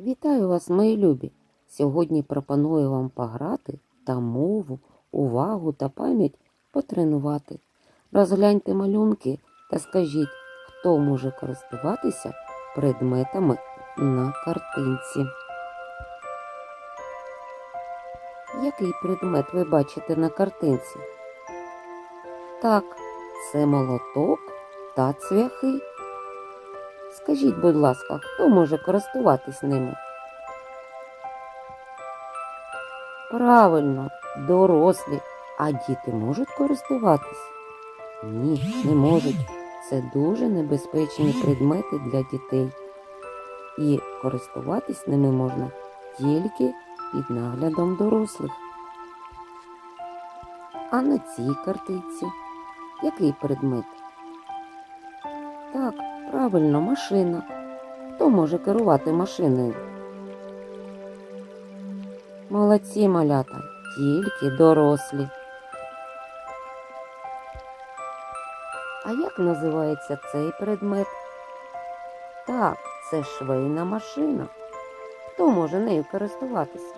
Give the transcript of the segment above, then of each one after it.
Вітаю вас, мої любі! Сьогодні пропоную вам пограти та мову, увагу та пам'ять потренувати. Розгляньте малюнки та скажіть, хто може користуватися предметами на картинці. Який предмет ви бачите на картинці? Так, це молоток та цвяхи. Скажіть, будь ласка, хто може користуватись ними? Правильно, дорослі. А діти можуть користуватись? Ні, не можуть. Це дуже небезпечні предмети для дітей. І користуватись ними можна тільки під наглядом дорослих. А на цій картинці який предмет? Так, правильно, машина. Хто може керувати машиною? Молодці малята, тільки дорослі. А як називається цей предмет? Так, це швейна машина. Хто може нею користуватися?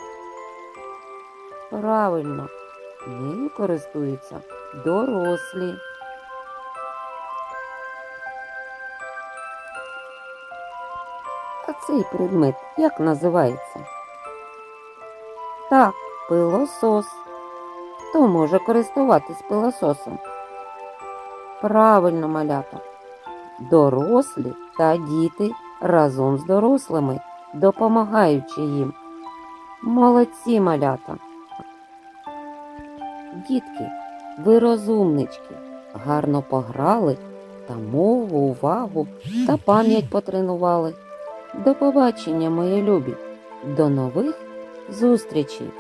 Правильно, нею користуються дорослі. А цей предмет як називається? Так, пилосос. Хто може користуватись пилососом? Правильно, малята. Дорослі та діти разом з дорослими, допомагаючи їм. Молодці малята. Дітки, ви розумнички, гарно пограли та мову, увагу та пам'ять потренували. До побачення, мої любі. До нових зустрічей!